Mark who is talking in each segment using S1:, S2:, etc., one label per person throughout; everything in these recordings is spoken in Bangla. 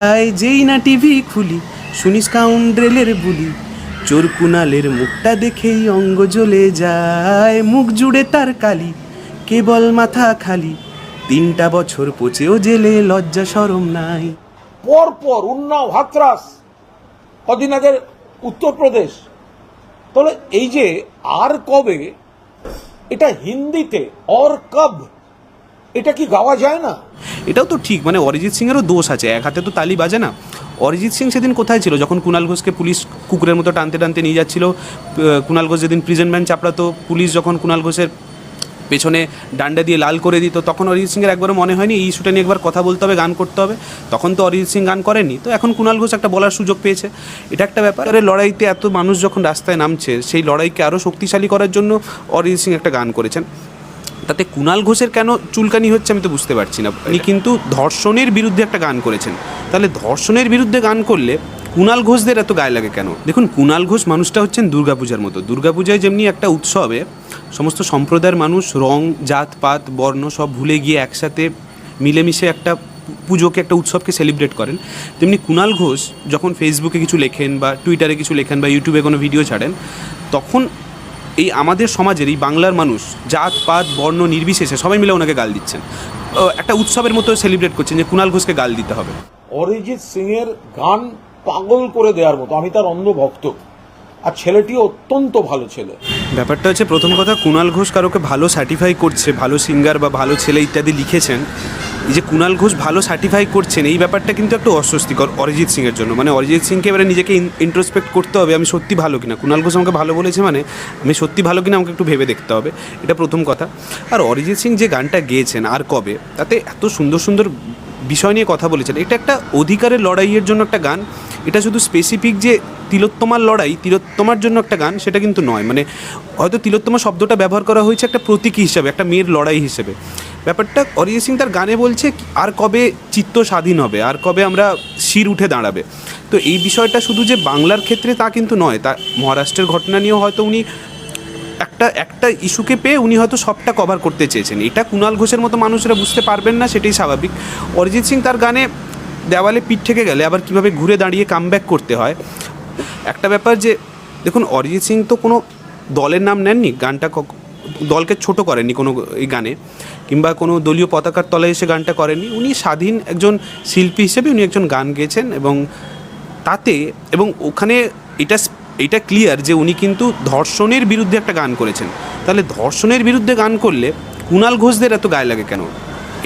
S1: আয় যেই না টিভি খুলি, শুনিস কাউন্ড্রেলের বুলি। চোর কুনালের মুখটা দেখেই অঙ্গ জ্বলে যায়, মুখ জুড়ে তার কালি, কেবল মাথা খালি। তিনটা বছর পচেও জেলে লজ্জা সরম নাই।
S2: পর পর উন্নাও হাতরাস কদিন আগের উত্তরপ্রদেশ। তাহলে এই যে আর কবে, এটা হিন্দিতে অর কব, এটা কি গাওয়া যায় না?
S1: এটাও তো ঠিক মানে অরিজিৎ সিংয়েরও দোষ আছে, এক হাতে তো তালি বাজে না। অরিজিৎ সিং সেদিন কোথায় ছিল? যখন কুণাল ঘোষকে পুলিশ কুকুরের মতো টানতে টানতে নিয়ে যাচ্ছিল কুণাল ঘোষ যেদিন প্রিজন ম্যান চাপড়াতো, পুলিশ যখন কুণাল ঘোষের পেছনে ডান্ডা দিয়ে লাল করে দিত, তখন অরিজিৎ সিংয়ের একবারও মনে হয়নি, এই ইস্যুটা নিয়ে একবার কথা বলতে হবে, গান করতে হবে। তখন তো অরিজিৎ সিং গান করেনি তো এখন কুণাল ঘোষ একটা বলার সুযোগ পেয়েছে। এটা একটা ব্যাপার। আরে লড়াইতে এত মানুষ যখন রাস্তায় নামছে, সেই লড়াইকে আরও শক্তিশালী করার জন্য অরিজিৎ সিং একটা গান করেছেন। তাতে কুণাল ঘোষের কেন চুলকানি হচ্ছে আমি তো বুঝতে পারছি না। উনি কিন্তু ধর্ষণের বিরুদ্ধে একটা গান করেছেন। তাহলে ধর্ষণের বিরুদ্ধে গান করলে কুণাল ঘোষদের এত গায়ে লাগে কেন? দেখুন কুণাল ঘোষ মানুষটা হচ্ছেন দুর্গাপূজার মতো। দুর্গাপূজায় যেমনি একটা উৎসবে সমস্ত সম্প্রদায়ের মানুষ রং, জাত, পাত, বর্ণ সব ভুলে গিয়ে একসাথে মিলেমিশে একটা পুজোকে, একটা উৎসবকে সেলিব্রেট করেন। তেমনি কুণাল ঘোষ যখন ফেসবুকে কিছু লেখেন বা টুইটারে কিছু লেখেন বা ইউটিউবে কোনো ভিডিও ছাড়েন, তখন এই আমাদের সমাজের এই বাংলার মানুষ জাত পাত বর্ণ নির্বিশেষে সবাই মিলে ওনাকে গাল দিচ্ছেন। একটা উৎসবের মতো সেলিব্রেট করছেন যে কুণাল ঘোষকে গাল দিতে হবে।
S2: অরিজিৎ সিং এর গান পাগল করে দেওয়ার মতো আমি তার অন্ধ ভক্ত আর ছেলেটি অত্যন্ত ভালো ছেলে।
S1: ব্যাপারটা হচ্ছে প্রথম কথা কুণাল ঘোষ কারোকে ভালো সার্টিফাই করছে ভালো সিঙ্গার বা ভালো ছেলে ইত্যাদি লিখেছেন। যে কুণাল ঘোষ ভালো সার্টিফাই করছেন, এই ব্যাপারটা কিন্তু একটু অস্বস্তিকর অরিজিৎ সিংয়ের জন্য। মানে অরিজিৎ সিংকে এবারে নিজেকে ইন্ট্রোস্পেক্ট করতে হবে, আমি সত্যি ভালো কিনা। কুণাল ঘোষ আমাকে ভালো বলেছে মানে আমি সত্যি ভালো কিনা আমাকে একটু ভেবে দেখতে হবে। এটা প্রথম কথা। আর অরিজিৎ সিং যে গানটা গেয়েছেন, আর কবে, তাতে এত সুন্দর সুন্দর বিষয় নিয়ে কথা বলেছেন। এটা একটা অধিকারের লড়াইয়ের জন্য একটা গান। এটা শুধু স্পেসিফিক যে তিলোত্তমার লড়াই, তিলোত্তমার জন্য একটা গান, সেটা কিন্তু নয়। মানে হয়তো তিলোত্তমা শব্দটা ব্যবহার করা হয়েছে একটা প্রতীকী হিসাবে, একটা মেয়ের লড়াই হিসেবে। ব্যাপারটা অরিজিৎ সিং তার গানে বলছে আর কবে চিত্ত স্বাধীন হবে, আর কবে আমরা শির উঠে দাঁড়াবে। তো এই বিষয়টা শুধু যে বাংলার ক্ষেত্রে তা কিন্তু নয়, তা মহারাষ্ট্রের ঘটনা নিয়েও হয়তো উনি একটা একটা ইস্যুকে পেয়ে উনি হয়তো সবটা কভার করতে চেয়েছেন। এটা কুণাল ঘোষের মতো মানুষরা বুঝতে পারবেন না, সেটাই স্বাভাবিক। অরিজিৎ সিং তার গানে দেওয়ালে পিঠ থেকে গেলে আবার কীভাবে ঘুরে দাঁড়িয়ে কামব্যাক করতে হয়। একটা ব্যাপার যে, দেখুন, অরিজিৎ সিং তো কোনো দলের নাম নেননি, গানটা দলকে ছোট করেনি কোনো এই গানে, কিংবা কোনো দলীয় পতাকার তলায় এসে গানটা করেনি উনি স্বাধীন একজন শিল্পী হিসেবে উনি একজন গান গেয়েছেন এবং তাতে এবং ওখানে এটা এটা ক্লিয়ার যে উনি কিন্তু ধর্ষণের বিরুদ্ধে একটা গান করেছেন। তাহলে ধর্ষণের বিরুদ্ধে গান করলে কুণাল ঘোষদের এত গায়ে লাগে কেন?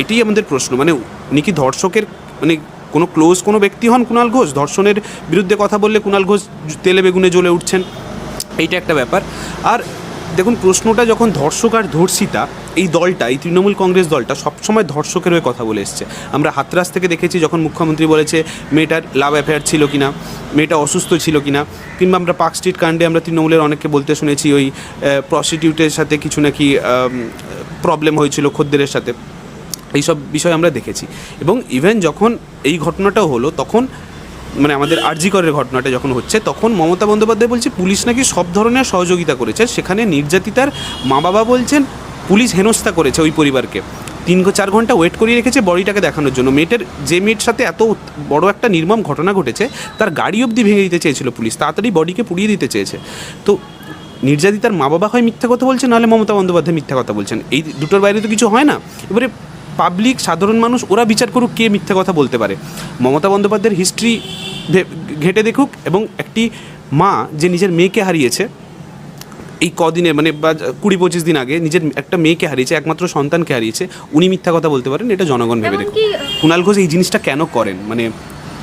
S1: এটাই আমাদের প্রশ্ন। মানে উনি কি ধর্ষকের মানে কোনো ক্লোজ কোনো ব্যক্তি হন কুণাল ঘোষ? ধর্ষণের বিরুদ্ধে কথা বললে কুণাল ঘোষ তেলে বেগুনে জ্বলে উঠছেন। এইটা একটা ব্যাপার। আর দেখুন, প্রশ্নটা যখন ধর্ষক আর ধর্ষিতা, এই দলটা, এই তৃণমূল কংগ্রেস দলটা সবসময় ধর্ষকের হয়ে কথা বলে এসছে। আমরা হাতরাস থেকে দেখেছি যখন মুখ্যমন্ত্রী বলেছে, মেয়েটার লাভ অ্যাফেয়ার ছিল কি না মেয়েটা অসুস্থ ছিল কি না কিংবা আমরা পার্ক স্ট্রিট কাণ্ডে আমরা তৃণমূলের অনেককে বলতে শুনেছি, ওই প্রস্টিটিউটের সাথে কিছু নাকি প্রবলেম হয়েছিল খদ্দেরের সাথে। এইসব বিষয় আমরা দেখেছি। এবং ইভেন যখন এই ঘটনাটাও হলো, তখন মানে আমাদের আরজিকরের ঘটনাটা যখন হচ্ছে, তখন মমতা বন্দ্যোপাধ্যায় বলছে, পুলিশ নাকি সব ধরনের সহযোগিতা করেছে। সেখানে নির্যাতিতার মা বাবা বলছেন, পুলিশ হেনস্থা করেছে ওই পরিবারকে। তিন চার ঘণ্টা ওয়েট করিয়ে রেখেছে বডিটাকে দেখানোর জন্য। মেয়েটার, যে মেয়ের সাথে এত বড় একটা নির্মম ঘটনা ঘটেছে, তার গাড়ি অবধি ভেঙে দিতে চেয়েছিল পুলিশ। তাড়াতাড়ি বডিকে পুড়িয়ে দিতে চেয়েছে। তো নির্যাতিতার মা বাবা হয় মিথ্যা কথা বলছেন নাহলে মমতা বন্দ্যোপাধ্যায় মিথ্যা কথা বলছেন। এই দুটোর বাইরে তো কিছু হয় না। এবারে পাবলিক সাধারণ মানুষ ওরা বিচার করুক কে মিথ্যা কথা বলতে পারে। মমতা বন্দ্যোপাধ্যায়ের হিস্ট্রি ঘেটে দেখুক এবং একটি মা যে নিজের মেয়েকে হারিয়েছে এই কদিনে মানে বা কুড়ি পঁচিশ দিন আগে নিজের একটা মেয়েকে হারিয়েছে একমাত্র সন্তানকে হারিয়েছে উনি মিথ্যা কথা বলতে পারেন এটা জনগণ ভেবে দেখুক।
S3: এমনকি-
S1: কুণাল ঘোষ এই জিনিসটা কেন করেন? মানে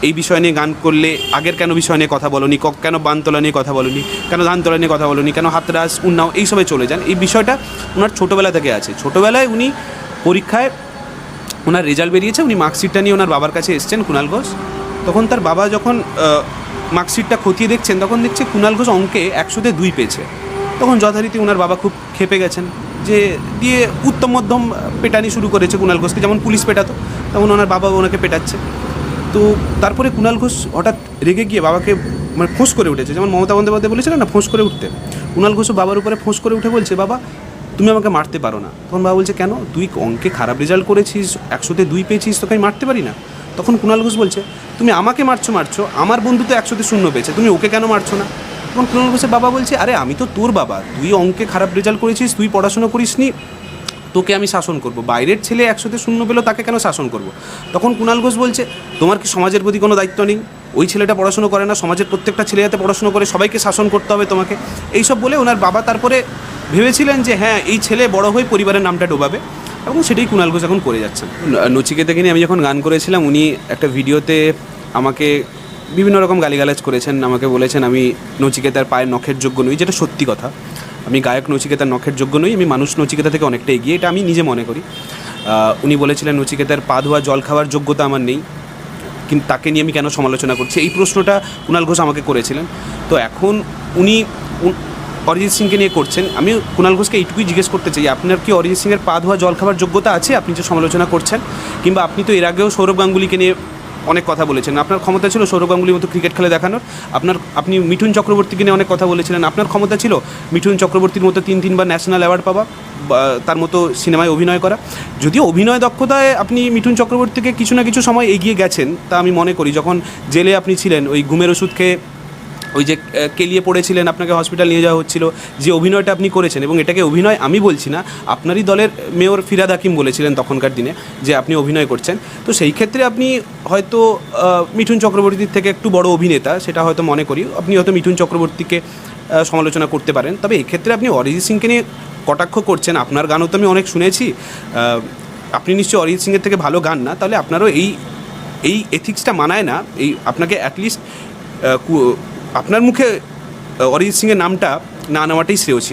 S1: এই বিষয় নিয়ে গান করলে আগের কেন বিষয় নিয়ে কথা বলনি? ক- কেন বানতলা নিয়ে কথা বলনি? কেন ধানতলা নিয়ে কথা বলনি? কেন হাতরাস উন্নাও এইসবে চলে যান? এই বিষয়টা ওনার ছোটোবেলা থেকে আছে। ছোটোবেলায় উনি পরীক্ষায় ওনার রেজাল্ট বেরিয়েছে, উনি মার্কশিটটা নিয়ে ওনার বাবার কাছে এসছেন কুণাল ঘোষ। তখন তার বাবা যখন মার্কশিটটা খতিয়ে দেখছেন, তখন দেখছে কুণাল ঘোষ অঙ্কে একশোতে দুই পেয়েছে। তখন যথারীতি ওনার বাবা খুব খেপে গেছেন যে, দিয়ে উত্তম মধ্যম পেটানি শুরু করেছে কুণাল ঘোষকে, যেমন পুলিশ পেটাতো, তেমন ওনার বাবা ওনাকে পেটাচ্ছে। তো তারপরে কুণাল ঘোষ হঠাৎ রেগে গিয়ে বাবাকে মানে ফোঁস করে উঠেছে, যেমন মমতা বন্দ্যোপাধ্যায় বলেছিলেন না, ফোঁস করে উঠতে। কুণাল ঘোষও বাবার উপরে ফোঁস করে উঠে বলছে, বাবা তুমি আমাকে মারতে পারো না। তখন বাবা বলছে, কেন? তুই অঙ্কে খারাপ রেজাল্ট করেছিস, একশোতে দুই পেয়েছিস, তোকে আমি মারতে পারি না? তখন কুণাল ঘোষ বলছে, তুমি আমাকে মারছো মারছো, আমার বন্ধু তো একশোতে শূন্য পেয়েছে, তুমি ওকে কেন মারছো না? তখন কুণাল ঘোষের বাবা বলছে, আরে, আমি তো তোর বাবা, তুই অঙ্কে খারাপ রেজাল্ট করেছিস, তুই পড়াশোনা করিসনি, তোকে আমি শাসন করব, বাইরের ছেলে একশোতে শূন্য পেল তাকে কেন শাসন করব? তখন কুণাল ঘোষ বলছে, তোমার কি সমাজের প্রতি কোনো দায়িত্ব নেই? ওই ছেলেটা পড়াশুনো করে না, সমাজের প্রত্যেকটা ছেলে যাতে পড়াশুনো করে, সবাইকে শাসন করতে হবে তোমাকে। এইসব বলে ওনার বাবা তারপরে ভেবেছিলেন যে হ্যাঁ এই ছেলে বড় হয়ে পরিবারের নামটা ডোবাবে এবং সেটাই কুণাল ঘোষ এখন করে যাচ্ছেন নচিকেতাকে নিয়ে আমি যখন গান করেছিলাম, উনি একটা ভিডিওতে আমাকে বিভিন্ন রকম গালিগালাজ করেছেন, আমাকে বলেছেন, আমি নচিকেতার পায়ের নখের যোগ্য নই। যেটা সত্যি কথা। আমি গায়ক নচিকেতার নখের যোগ্য নই, আমি মানুষ নচিকেতা থেকে অনেকটা এগিয়ে, এটা আমি নিজে মনে করি। উনি বলেছিলেন, নচিকেতার পা ধোয়া, জল খাওয়ার যোগ্যতা আমার নেই। কিন্তু তাকে নিয়ে আমি কেন সমালোচনা করছি? এই প্রশ্নটা কুণাল ঘোষ আমাকে করেছিলেন। তো এখন উনি অরিজিৎ সিংকে নিয়ে করছেন। আমি কুণাল ঘোষকে এইটুকুই জিজ্ঞেস করতে চাই, আপনার কি অরিজিৎ সিংয়ের পা ধোয়া জল খাবার যোগ্যতা আছে? আপনি যে সমালোচনা করছেন, কিংবা আপনি তো এর আগেও সৌরভ গাঙ্গুলিকে নিয়ে অনেক কথা বলেছেন। আপনার ক্ষমতা ছিল সৌরভ গাঙ্গুলির মতো ক্রিকেট খেলে দেখানোর। আপনার, আপনি মিঠুন চক্রবর্তীকে নিয়ে অনেক কথা বলেছিলেন। আপনার ক্ষমতা ছিল মিঠুন চক্রবর্তীর মতো তিন তিনবার ন্যাশনাল অ্যাওয়ার্ড পাওয়া তার মতো সিনেমায় অভিনয় করা। যদিও অভিনয় দক্ষতায় আপনি মিঠুন চক্রবর্তীকে কিছু না কিছু সময় এগিয়ে গেছেন, তা আমি মনে করি। যখন জেলে আপনি ছিলেন, ওই ঘুমের ওষুধ খেয়ে ওই যে কেলিয়ে পড়েছিলেন, আপনাকে হসপিটাল নিয়ে যাওয়া হচ্ছিল, যে অভিনয়টা আপনি করেছেন এবং এটাকে অভিনয় আমি বলছি না, আপনারই দলের মেয়র ফিরাদ হাকিম বলেছিলেন তখনকার দিনে যে আপনি অভিনয় করছেন। তো সেই ক্ষেত্রে আপনি হয়তো মিঠুন চক্রবর্তীর থেকে একটু বড় অভিনেতা, সেটা হয়তো মনে করি, আপনি হয়তো মিঠুন চক্রবর্তীকে সমালোচনা করতে পারেন। তবে এক্ষেত্রে আপনি অরিজিৎ সিংকে নিয়ে কটাক্ষ করছেন, আপনার গানও তো আমি অনেক শুনেছি আপনি নিশ্চয়ই অরিজিৎ সিংয়ের থেকে ভালো গান না, তাহলে আপনারও এই এই এথিক্সটা মানায় না, এই আপনাকে অ্যাটলিস্ট আপনার মুখে অরিজিৎ সিংয়ের নামটা না নেওয়াটাই শ্রেয় ছিল।